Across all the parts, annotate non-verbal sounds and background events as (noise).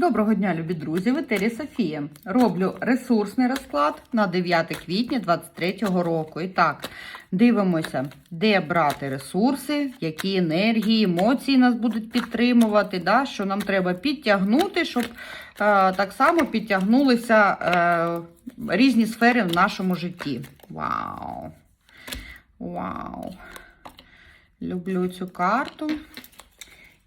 Доброго дня, любі друзі! В етері Софія. Роблю ресурсний розклад на 9 квітня 2023 року. І так, дивимося, де брати ресурси, які енергії, емоції нас будуть підтримувати, да, що нам треба підтягнути, щоб е, так само підтягнулися е, різні сфери в нашому житті. Вау! Вау! Люблю цю карту.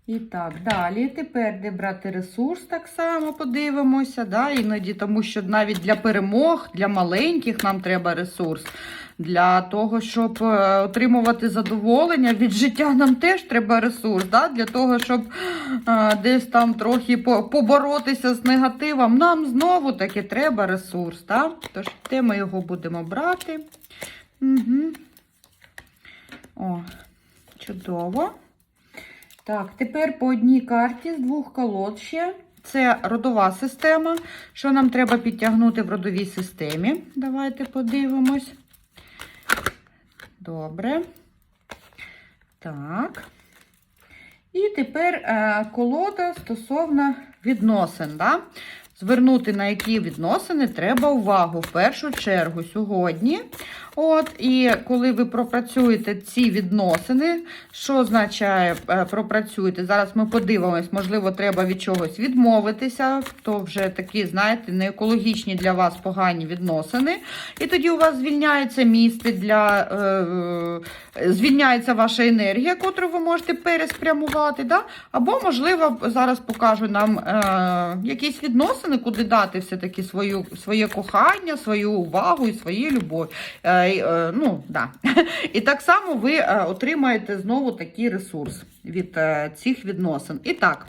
І так, далі. Тепер де брати ресурс, так само подивимося. Да? Іноді, тому що навіть для перемог, для маленьких нам треба ресурс. Для того, щоб е, отримувати задоволення від життя, нам теж треба ресурс. Да? Для того, щоб е, десь там трохи поборотися з негативом, нам знову таки треба ресурс. Да? Тож, де ми його будемо брати? Угу. О, чудово. Так, тепер по одній карті з двох колод ще. Це родова система. Що нам треба підтягнути в родовій системі? Давайте подивимось. Добре. Так. І тепер е, колода стосовно відносин. Да? Звернути на які відносини треба увагу в першу чергу сьогодні. От, І коли ви пропрацюєте ці відносини, що означає е, пропрацюєте? Зараз ми подивимось, можливо, треба від чогось відмовитися, то вже такі, знаєте, не екологічні для вас погані відносини. І тоді у вас звільняється місце для е, е, звільняється ваша енергія, котру ви можете переспрямувати. Да? Або, можливо, зараз покажу нам е, якісь відносини, куди дати все-таки своє кохання, свою увагу і свою любов. Е, і, е, ну, да. (laughs) І так само ви е, отримаєте знову такий ресурс від е, цих відносин. І так.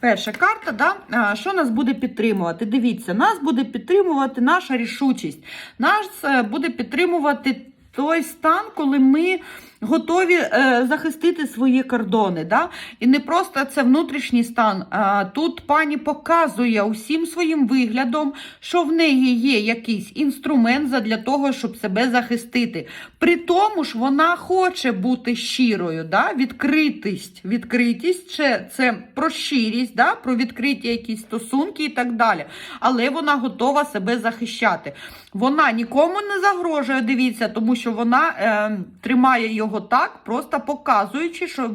Перша карта, да? що нас буде підтримувати? Дивіться, нас буде підтримувати наша рішучість. Нас буде підтримувати той стан, коли ми готові е, захистити свої кордони. Да? І не просто це внутрішній стан. А, тут пані показує усім своїм виглядом, що в неї є якийсь інструмент для того, щоб себе захистити. При тому ж вона хоче бути щирою. Да? Відкритість. Відкритість це, це про щирість, да? про відкриті якісь стосунки і так далі. Але вона готова себе захищати. Вона нікому не загрожує, дивіться, тому що вона е, тримає його так, просто показуючи, що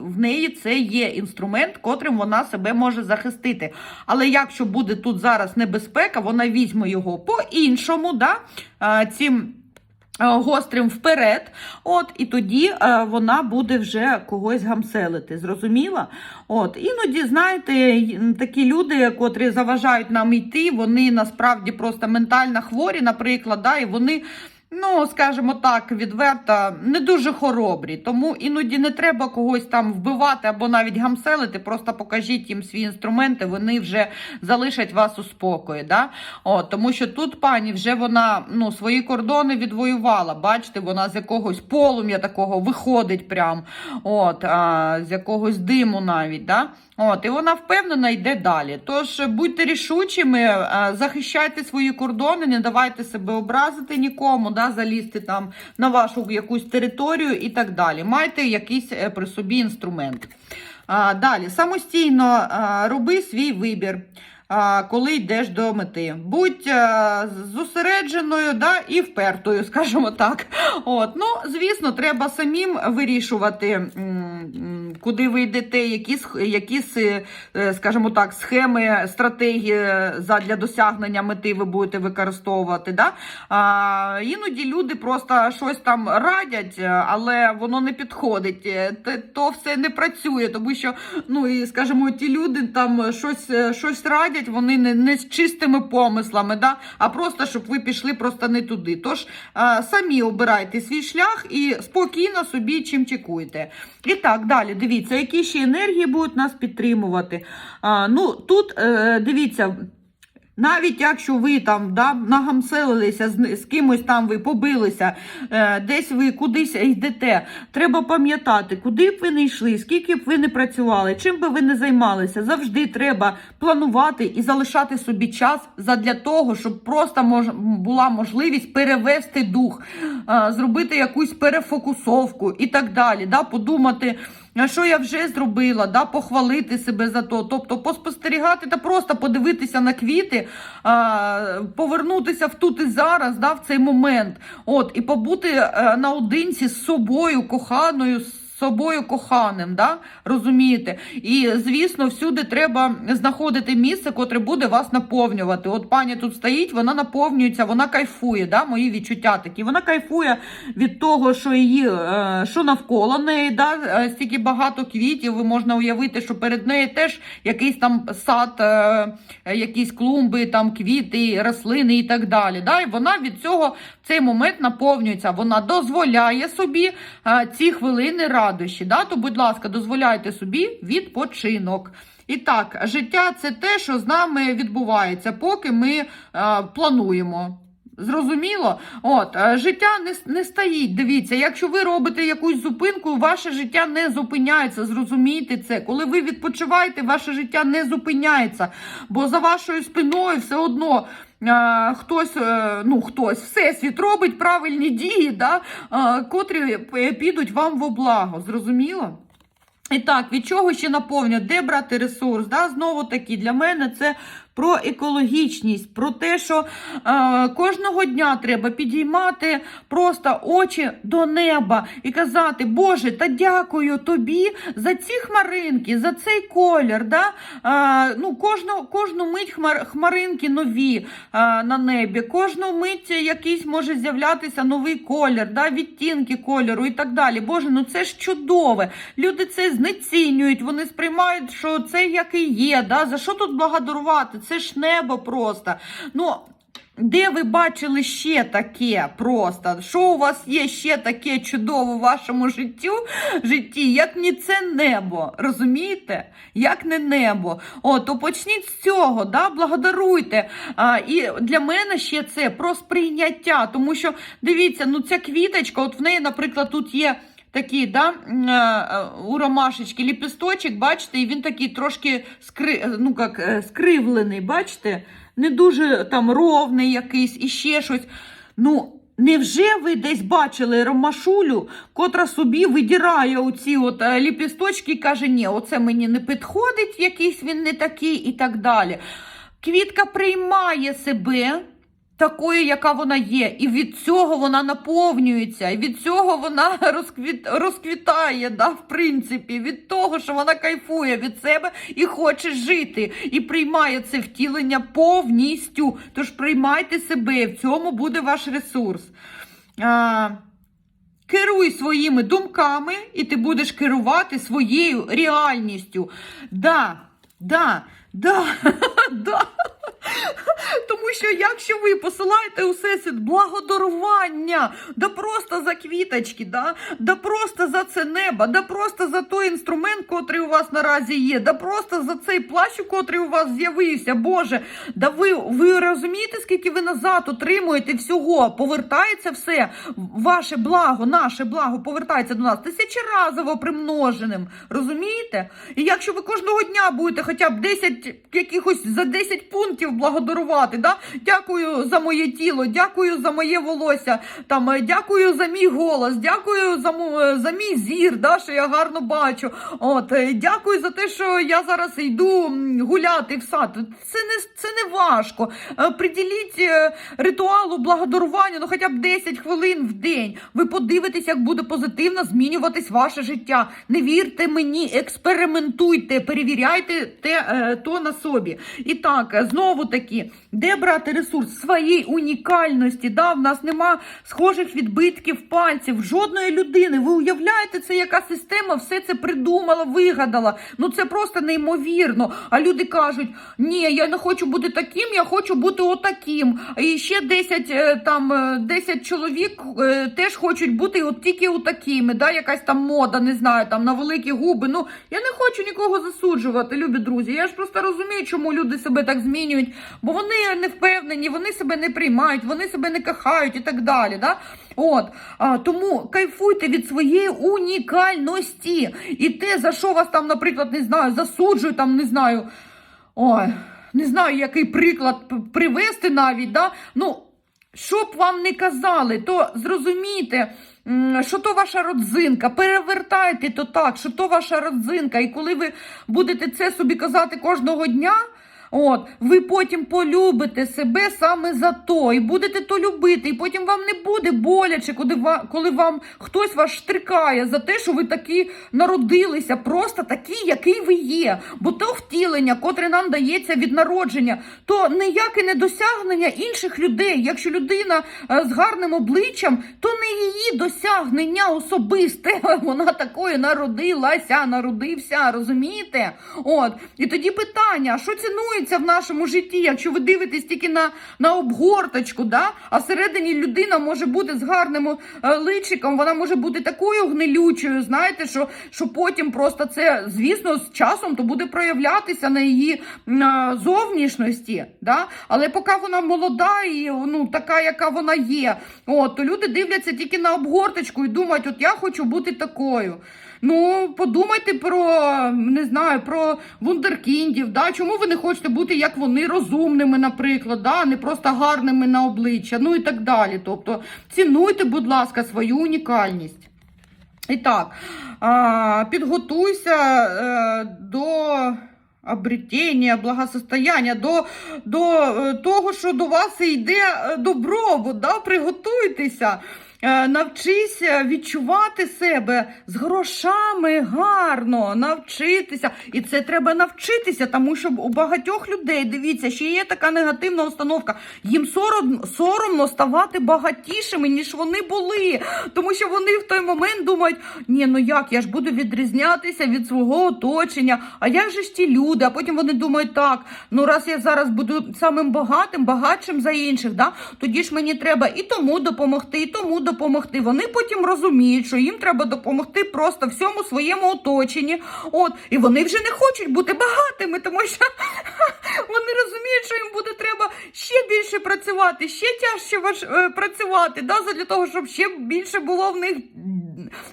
в- неї це є інструмент, котрим вона себе може захистити. Але якщо буде тут зараз небезпека, вона візьме його по-іншому, да? е, цим гострим вперед, от, і тоді е, вона буде вже когось гамселити. Зрозуміла? От, іноді, знаєте, такі люди, котрі заважають нам йти, вони насправді просто ментально хворі, наприклад, да, і вони. Ну, скажімо так, відверто, не дуже хоробрі. Тому іноді не треба когось там вбивати або навіть гамселити. Просто покажіть їм свої інструменти, вони вже залишать вас у спокої. Да? От, тому що тут пані вже вона ну, свої кордони відвоювала. Бачите, вона з якогось полум'я такого виходить прям, от, а, з якогось диму навіть. Да? От, і вона впевнена йде далі. Тож будьте рішучими, е, захищайте свої кордони, не давайте себе образити нікому, да, залізти там на вашу якусь територію і так далі. Майте якийсь е, при собі інструмент. Далі, самостійно роби свій вибір. Коли йдеш до мети, будь зосередженою да, і впертою, скажімо так. От, ну, звісно, треба самим вирішувати, куди ви йдете, які, сх- які е, скажімо так, схеми, стратегії для досягнення мети ви будете використовувати. Да? А, іноді люди просто щось там радять, е, але воно не підходить. Е, То все не працює, тому що, ну і скажімо, ті люди там щось, щось радять, вони не, не з чистими помислами, да? а просто щоб ви пішли просто не туди. Тож а, самі обирайте свій шлях і спокійно собі чим чекуєте. І так, далі, дивіться, які ще енергії будуть нас підтримувати. А, ну, тут е, дивіться. Навіть якщо ви там да, нагамселилися з, з кимось там ви побилися, е, десь ви кудись йдете, треба пам'ятати, куди б ви не йшли, скільки б ви не працювали, чим би ви не займалися, завжди треба планувати і залишати собі час задля того, щоб просто мож, була можливість перевести дух, е, зробити якусь перефокусовку і так далі. Да, подумати. А що я вже зробила, да, похвалити себе за то. Тобто поспостерігати та просто подивитися на квіти, а, повернутися в тут і зараз, да, в цей момент. От, і побути е, наодинці з собою, коханою. з Собою коханим, да? розумієте? І, звісно, всюди треба знаходити місце, котре буде вас наповнювати. От пані тут стоїть, вона наповнюється, вона кайфує. Да? Мої відчуття такі. Вона кайфує від того, що її, е, що навколо неї, да? е, стільки багато квітів, і можна уявити, що перед нею теж якийсь там сад, е, якісь клумби, там квіти, рослини і так далі. Да? І вона від цього цей момент наповнюється. Вона дозволяє собі е, ці хвилини радощі. Да? То, будь ласка, дозволяйте собі відпочинок. І так, життя це те, що з нами відбувається, поки ми е, плануємо. Зрозуміло? От, е, життя не, не стоїть. Дивіться, якщо ви робите якусь зупинку, ваше життя не зупиняється. Зрозумійте це. Коли ви відпочиваєте, ваше життя не зупиняється. Бо за вашою спиною все одно. Е, Хтось, е, ну хтось, всесвіт робить правильні дії, да, е, котрі підуть вам в благо. Зрозуміло? І так, від чого ще наповнює? Де брати ресурс? Да? Знову таки, для мене це про екологічність, про те, що е, кожного дня треба підіймати просто очі до неба і казати, Боже, та дякую тобі за ці хмаринки, за цей колір. Да? Е, ну, кожну, кожну мить хмар, хмаринки нові е, на небі, кожну мить якийсь може з'являтися новий колір, да? відтінки кольору і так далі. Боже, ну це ж чудове. Люди це знецінюють, вони сприймають, що це як і є. Да? За що тут благодарувати? Це ж небо просто. Ну, де ви бачили ще таке просто? Що у вас є ще таке чудове в вашому життю, житті, як не це небо? Розумієте? Як не небо. О, то почніть з цього, да? благодаруйте. А, і для мене ще це про сприйняття. Тому що, дивіться, ну ця квіточка, от в неї, наприклад, тут є. Такий, да, е, е, у ромашечки ліпісточок, бачите, і він такий трошки скри, ну, як, е, скривлений, бачите? Не дуже там ровний якийсь і ще щось. Ну, невже ви десь бачили ромашулю, котра собі видірає оці от ліпісточки і каже, ні, оце мені не підходить, якийсь він не такий і так далі. Квітка приймає себе такою, яка вона є, і від цього вона наповнюється, і від цього вона (laughs) розквіт, розквітає, да, в принципі, від того, що вона кайфує від себе і хоче жити, і приймає це втілення повністю. Тож приймайте себе, в цьому буде ваш ресурс. А, Керуй своїми думками, і ти будеш керувати своєю реальністю. Да, да, да, (laughs) да. Тому що якщо ви посилаєте у всесвіт благодарування, да просто за квіточки, да, да просто за це небо, да просто за той інструмент, котрий у вас наразі є, да просто за цей плащ, котрий у вас з'явився, Боже, да ви, ви розумієте, скільки ви назад отримуєте всього, повертається все, ваше благо, наше благо повертається до нас тисячеразово примноженим, розумієте? І якщо ви кожного дня будете хоча б 10 якихось за 10 пунктів благодарувати, да? дякую за моє тіло, дякую за моє волосся, там, е, дякую за мій голос, дякую за, е, за мій зір, да, що я гарно бачу. От, е, дякую за те, що я зараз йду гуляти в сад. Це не, це не важко. Приділіть ритуалу благодарування, ну хоча б 10 хвилин в день. Ви подивитесь, як буде позитивно змінюватись ваше життя. Не вірте мені, експериментуйте, перевіряйте те, то на собі. І так, е, знову таки, де брати ресурс своєї унікальності? Да? В нас нема схожих відбитків пальців, жодної людини. Ви уявляєте, це яка система все це придумала, вигадала. Ну це просто неймовірно. А люди кажуть: ні, я не хочу бути таким, я хочу бути отаким. І ще 10, е, там, е, 10 чоловік е, теж хочуть бути от тільки отакими. Да? Якась там мода, не знаю, там на великі губи. Ну, я не хочу нікого засуджувати, любі друзі. Я ж просто розумію, чому люди себе так змінюють, бо вони не впевнені, вони себе не приймають, вони себе не кохають і так далі. Да? От, а, тому кайфуйте від своєї унікальності. І те, за що вас там, наприклад, не знаю, засуджують, там, не знаю. Ой, не знаю, який приклад привести навіть. Да? Ну, що б вам не казали, то зрозумійте, що то ваша родзинка. Перевертайте то так, що то ваша родзинка. І коли ви будете це собі казати кожного дня. От, ви потім полюбите себе саме за то, і будете то любити, і потім вам не буде боляче, коли вам, хтось вас штрикає за те, що ви такі народилися, просто такі, який ви є. Бо то втілення, котре нам дається від народження, то ніяке не досягнення інших людей. Якщо людина е, з гарним обличчям, то не її досягнення особисте. (laughs) Вона такою народилася, народився, розумієте? От, і тоді питання: що цінується в нашому житті, якщо ви дивитесь тільки на, на обгорточку, да? а всередині людина може бути з гарним е, личиком, вона може бути такою гнилючою, знаєте, що, що потім просто це, звісно, з часом то буде проявлятися на її е, зовнішності. Да? Але поки вона молода і ну, така, яка вона є, от, то люди дивляться тільки на обгорточку і думають, от я хочу бути такою. Ну, подумайте про не знаю, про вундеркіндів. Да? Чому ви не хочете бути як вони розумними, наприклад, да? не просто гарними на обличчя, ну і так далі. Тобто цінуйте, будь ласка, свою унікальність. І так, підготуйся е, до обретення, благосостояння, до, до е, того, що до вас йде е, добробут, да? приготуйтеся. Е, Навчися відчувати себе з грошами гарно, навчитися. І це треба навчитися, тому що у багатьох людей, дивіться, ще є така негативна установка. Їм соромно, соромно ставати багатішими, ніж вони були. Тому що вони в той момент думають, ні, ну як, я ж буду відрізнятися від свого оточення, а як же ж ті люди? А потім вони думають, так, ну раз я зараз буду самим багатим, багатшим за інших, да, тоді ж мені треба і тому допомогти, і тому допомогти. Вони потім розуміють, що їм треба допомогти просто всьому своєму оточенні. От, і вони вже не хочуть бути багатими, тому що (laughs) вони розуміють, що їм буде треба ще більше працювати, ще тяжче е, працювати, да, для того, щоб ще більше було в них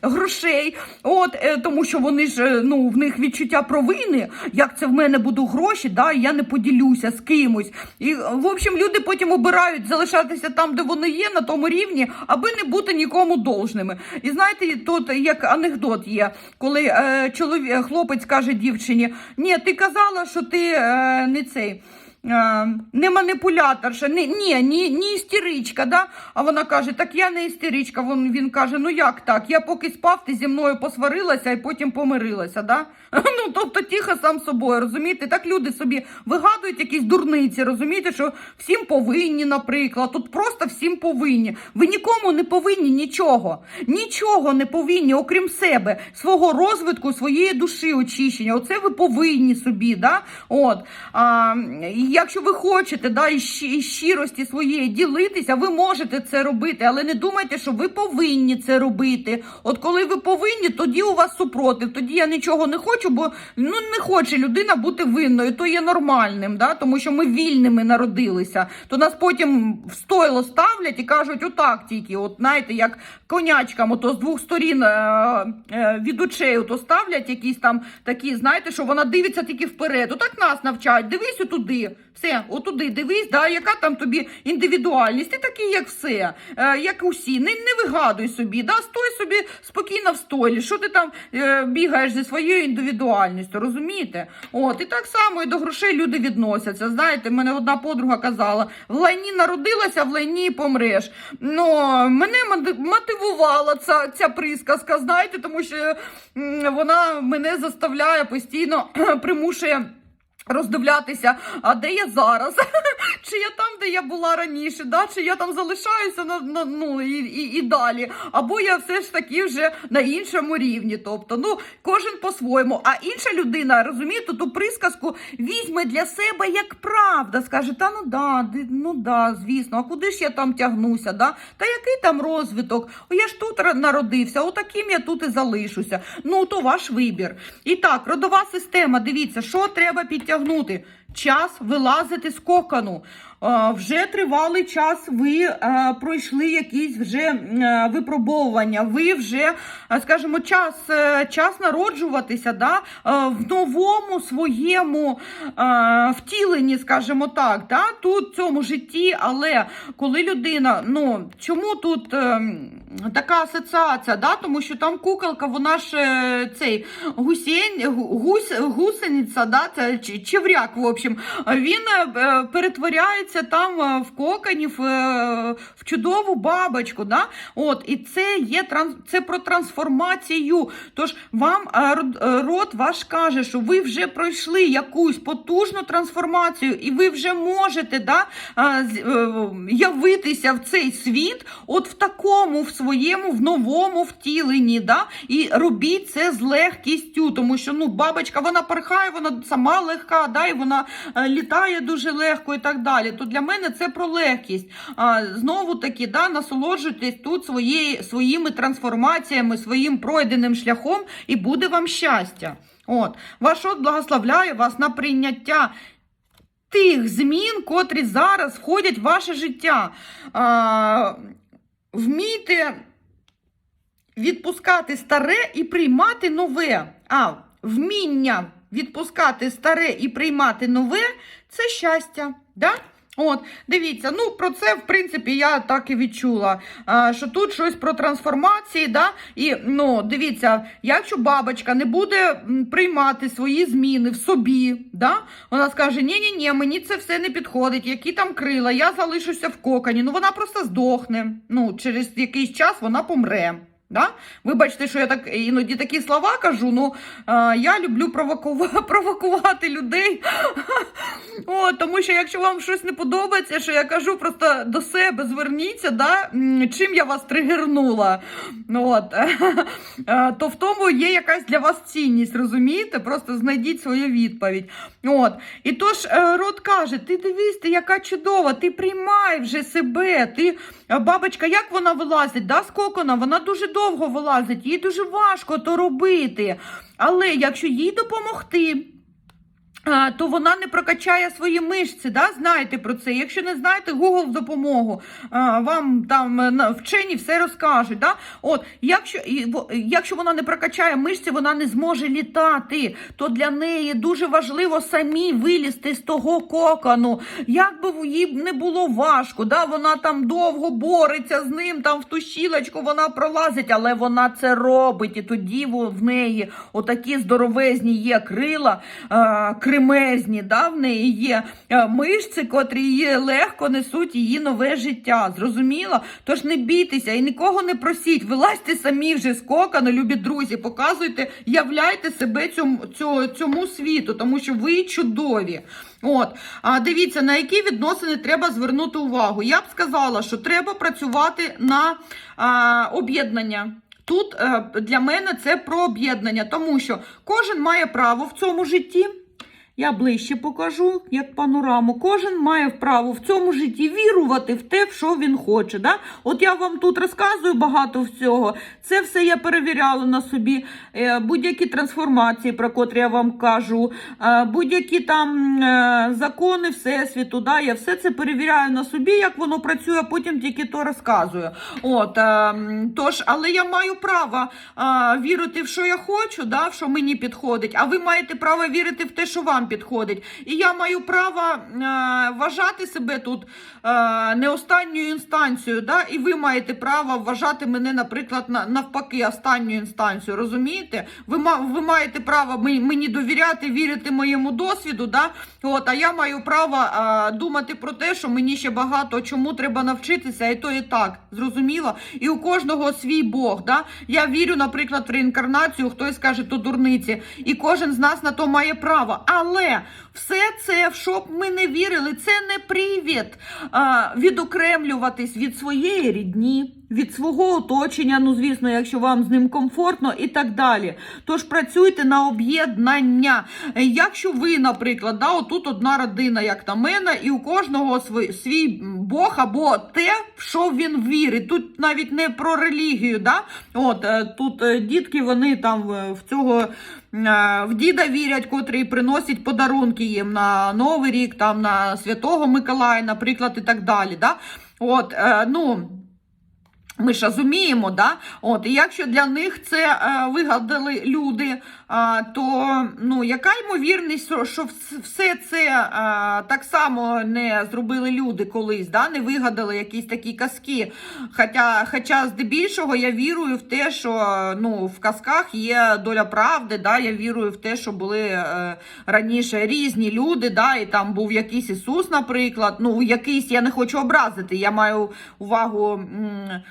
грошей. От, е, тому що вони ж е, ну, в них відчуття провини, як це в мене будуть гроші, да, я не поділюся з кимось. І, в общем, люди потім обирають залишатися там, де вони є, на тому рівні, аби не бути нікому должними. І знаєте, тут як анекдот є, коли е, чоловік, хлопець каже дівчині: Ні, ти казала, що ти е, не цей. Е, Не маніпуляторша, не, ні, ні, ні істеричка, да? А вона каже, так я не істеричка. Він, він каже, ну як так? Я поки спав, ти зі мною посварилася і потім помирилася, да? (laughs) Ну, тобто тихо сам собою, розумієте? Так люди собі вигадують якісь дурниці, розумієте, що всім повинні, наприклад. Тут просто всім повинні. Ви нікому не повинні нічого. Нічого не повинні, окрім себе, свого розвитку, своєї душі очищення. Оце ви повинні собі, да? От. А, якщо ви хочете, да, із щирості своєї ділитися, ви можете це робити, але не думайте, що ви повинні це робити. От коли ви повинні, тоді у вас супротив. Тоді я нічого не хочу, бо ну не хоче людина бути винною, то є нормальним, да? тому що ми вільними народилися. То нас потім в стойло ставлять і кажуть, отак тільки, от знаєте, як конячкам, ото з двох сторін е, е, від очей ото ставлять якісь там такі, знаєте, що вона дивиться тільки вперед. Отак нас навчають. Дивись отуди. Все, отуди дивись, да, яка там тобі індивідуальність, ти такий, як все, е, як усі. Не, не вигадуй собі, да, стой собі спокійно в стойлі. Що ти там е, бігаєш зі своєю індивідуальністю, розумієте? От, і так само і до грошей люди відносяться. Знаєте, мене одна подруга казала: в лайні народилася, в лайні помреш. Ну, мене мотивувала ця, ця присказка, знаєте, тому що вона мене заставляє постійно (clears throat) примушує. Роздивлятися, а де я зараз? (laughs) чи я там, де я була раніше, да? чи я там залишаюся на, на ну і, і, і далі, або я все ж таки вже на іншому рівні. Тобто, ну кожен по-своєму. А інша людина, розумієте, ту присказку візьме для себе як правда. Скаже, та ну да, ну да, звісно, а куди ж я там тягнуся? Да? Та який там розвиток? О, я ж тут народився, отаким я тут і залишуся. Ну, то ваш вибір. І так, родова система, дивіться, що треба підтягнути тягнути. Час вилазити з кокону. е, вже тривалий час ви е, пройшли якісь вже е, випробовування, ви вже, скажімо, час, час народжуватися да, в новому своєму втіленні, скажімо так, да, тут в цьому житті, але коли людина, ну чому тут така асоціація? Да? Тому що там куколка, вона ж цей гусінь, гу- гусь, гусениця, да? це чевряк, в общем, він е, е, перетворяється там е, в коконі, в, чудову бабочку. Да? От, і це є це про трансформацію. Тож вам род ваш каже, що ви вже пройшли якусь потужну трансформацію, і ви вже можете да, явитися в цей світ, от в такому, в своєму, в новому втіленні. Да? І робіть це з легкістю, тому що ну, бабочка вона порхає, вона сама легка, да, і вона літає дуже легко і так далі. То для мене це про легкість. Знову таки, да, насолоджуйтесь тут своєї, своїми трансформаціями, своїм пройденим шляхом, і буде вам щастя. От, ваш от благословляє вас на прийняття тих змін, котрі зараз входять в ваше життя. А, вмійте відпускати старе і приймати нове. А вміння відпускати старе і приймати нове це щастя. Да? От, дивіться, ну про це, в принципі, я так і відчула. А, що тут щось про трансформації, да? і ну, дивіться, якщо бабочка не буде приймати свої зміни в собі, да? вона скаже: ні ні ні мені це все не підходить, які там крила, я залишуся в коконі. Ну вона просто здохне. Ну, через якийсь час вона помре. Да? Вибачте, що я так іноді такі слова кажу, ну е, я люблю провокувати, (laughs) провокувати людей. (laughs) О, тому що якщо вам щось не подобається, що я кажу, просто до себе зверніться, да? чим я вас тригернула. Ну, От. (laughs) Е, То в тому є якась для вас цінність, розумієте? Просто знайдіть свою відповідь. От. І тож е, рот каже: ти дивись, ти яка чудова, ти приймай вже себе. Ти, е, бабочка, як вона вилазить? Да, з? Вона дуже довго вилазить, їй дуже важко то робити. Але якщо їй допомогти. То вона не прокачає свої мишці, да? знаєте про це. Якщо не знаєте, Google в допомогу. Вам там е, вчені все розкажуть. Да? От, якщо, якщо вона не прокачає мишці, вона не зможе літати. То для неї дуже важливо самі вилізти з того кокону. Як би їй не було важко, да? вона там довго бореться з ним, там в ту щілочку вона пролазить, але вона це робить. І тоді в неї отакі здоровезні є крила, е, кремезні, да? в неї є е, мишці, котрі її легко несуть її нове життя. Зрозуміло? Тож не бійтеся і нікого не просіть. Вилазьте самі вже з кокону, любі друзі, показуйте, являйте себе цьому, цьому, цьому світу, тому що ви чудові. От, а дивіться, на які відносини треба звернути увагу. Я б сказала, що треба працювати на об'єднання. Тут е, для мене це про об'єднання, тому що кожен має право в цьому житті. Я ближче покажу, як панораму. Кожен має право в цьому житті вірувати в те, в що він хоче. Да? От я вам тут розказую багато всього. Це все я перевіряла на собі. Е, Будь-які трансформації, про котрі я вам кажу, е, будь-які там е, закони Всесвіту. Да? Я все це перевіряю на собі, як воно працює, а потім тільки то розказую. От, тож, але я маю право вірити в що я хочу, да? в що мені підходить, а ви маєте право вірити в те, що вам підходить. І я маю право е, вважати себе тут е, не останньою інстанцією, да? і ви маєте право вважати мене, наприклад, на, навпаки, останньою інстанцією. Розумієте? Ви, ви маєте право мені довіряти, вірити моєму досвіду, да? От, а я маю право е, думати про те, що мені ще багато чому треба навчитися, і то і так. Зрозуміло? І у кожного свій Бог. Да? Я вірю, наприклад, в реінкарнацію, хтось скаже, то дурниці. І кожен з нас на то має право. Але 对呀 все це, в що б ми не вірили, це не привід а, відокремлюватись від своєї рідні, від свого оточення, ну, звісно, якщо вам з ним комфортно, і так далі. Тож працюйте на об'єднання. Якщо ви, наприклад, да, отут одна родина, як на мене, і у кожного свій, свій Бог або те, в що він вірить. Тут навіть не про релігію. Да? От, е, тут е, дітки, вони там е, в цього. В діда вірять, котрі приносять подарунки їм на Новий рік, там на Святого Миколая, наприклад, і так далі. Да? От, е, ну, ми ж розуміємо, да? От, і якщо для них це е, вигадали люди, е, то ну, яка ймовірність, що- все це е, так само не зробили люди колись, да? не вигадали якісь такі казки. Хоча, хоча здебільшого я вірую в те, що ну, в казках є доля правди, да? я вірую в те, що були е, раніше різні люди, да? і там був якийсь Ісус, наприклад. Ну, якийсь я не хочу образити, я маю увагу. м,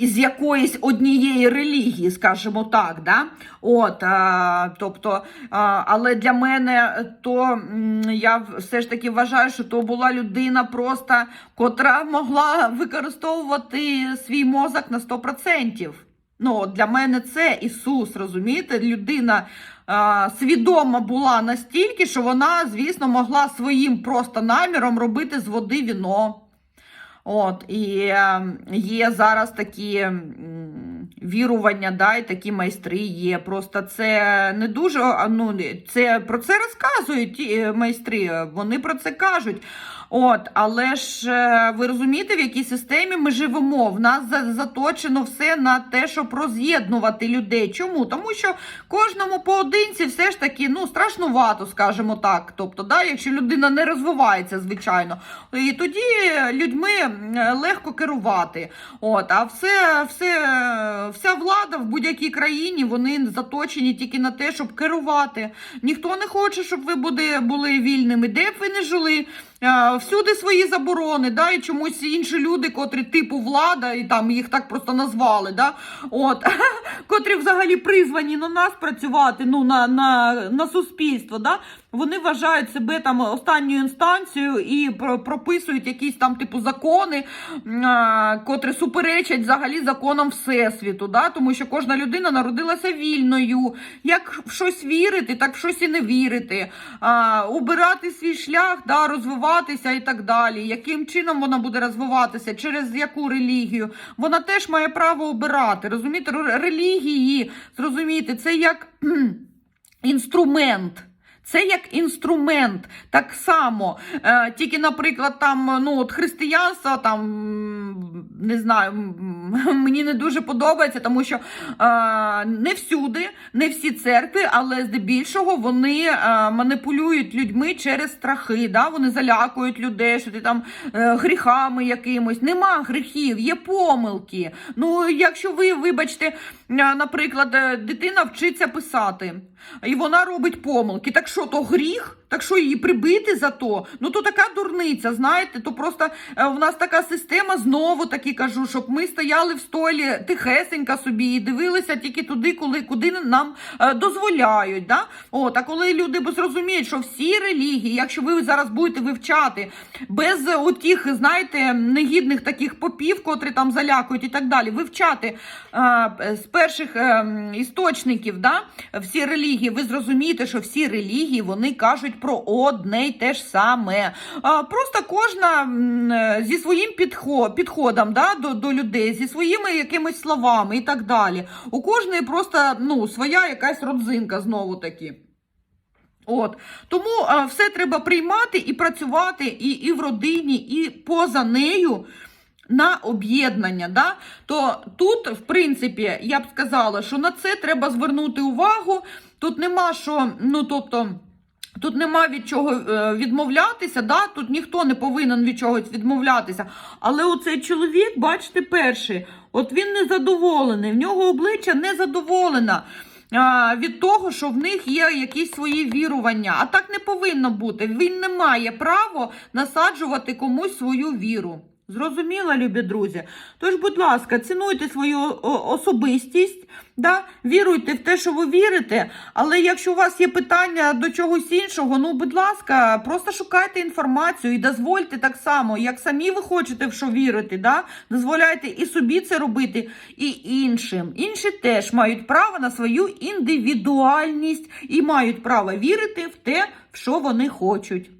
із якоїсь однієї релігії, скажімо так, да? От, а, тобто, а, але для мене то я все ж таки вважаю, що то була людина просто, котра могла використовувати свій мозок на 100%. Ну, для мене це Ісус, розумієте? Людина а, свідома була настільки, що вона, звісно, могла своїм просто наміром робити з води віно. От, і е, є зараз такі вірування, да, і такі майстри є. Просто це не дуже. Ну, це, про це розказують е, майстри, вони про це кажуть. От, але ж е, ви розумієте, в якій системі ми живемо? В нас за- заточено все на те, щоб роз'єднувати людей. Чому? Тому що кожному поодинці все ж таки ну, страшнувато, скажімо так. Тобто, да, якщо людина не розвивається, звичайно, і тоді людьми легко керувати. От, а все, все, вся влада в будь-якій країні вони заточені тільки на те, щоб керувати. Ніхто не хоче, щоб ви були вільними, де б ви не жили. А, Всюди свої заборони, да, і чомусь інші люди, котрі типу влада, і там їх так просто назвали, да, от, (laughs) котрі взагалі призвані на нас працювати, ну, на, на, на суспільство, да, вони вважають себе там останньою інстанцією і прописують якісь там типу закони, котрі суперечать взагалі законам Всесвіту, да, тому що кожна людина народилася вільною. Як в щось вірити, так в щось і не вірити, а, обирати свій шлях, да, розвиватися і так далі. Яким чином вона буде розвиватися, через яку релігію? Вона теж має право обирати. Розумієте, релігії, зрозумієте, це як інструмент. Це як інструмент, так само. Е, тільки, наприклад, там ну от християнство, там не знаю, (laughs) мені не дуже подобається, тому що е, не всюди, не всі церкви, але здебільшого вони е, маніпулюють людьми через страхи. Да? Вони залякують людей, що ти там е, гріхами якимось. Нема гріхів, є помилки. Ну, якщо ви, вибачте, наприклад, дитина вчиться писати. І вона робить помилки. Так що то гріх? Так що її прибити за то? Ну то така дурниця, знаєте, то просто е, в нас така система, знову таки кажу, щоб ми стояли в столі тихесенько собі і дивилися тільки туди, коли куди нам е, дозволяють. Да? От, а коли люди зрозуміють, що всі релігії, якщо ви зараз будете вивчати без отіх, знаєте, негідних таких попів, котрі там залякують і так далі, вивчати е, з перших е, істочників, да, всі релігії, ви зрозумієте, що всі релігії вони кажуть про одне й те ж саме. Просто кожна е, зі своїм підходом да, до, до людей, зі своїми якимись словами і так далі. У кожної просто ну, своя якась родзинка знову таки. От тому а, все треба приймати і працювати і, і в родині, і поза нею на об'єднання. Да? То тут, в принципі, я б сказала, що на це треба звернути увагу. Тут нема що, ну тобто. Тут нема від чого е, відмовлятися, да? тут ніхто не повинен від чогось відмовлятися. Але оцей чоловік, бачите, перший, от він незадоволений, в нього обличчя незадоволене а, від того, що в них є якісь свої вірування. А так не повинно бути. Він не має права насаджувати комусь свою віру. Зрозуміла, любі друзі. Тож, будь ласка, цінуйте свою особистість, да? віруйте в те, що ви вірите. Але якщо у вас є питання до чогось іншого, ну, будь ласка, просто шукайте інформацію і дозвольте так само, як самі ви хочете в що вірити. Да? Дозволяйте і собі це робити, і іншим. Інші теж мають право на свою індивідуальність і мають право вірити в те, в що вони хочуть.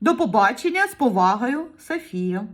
До побачення з повагою, Софія.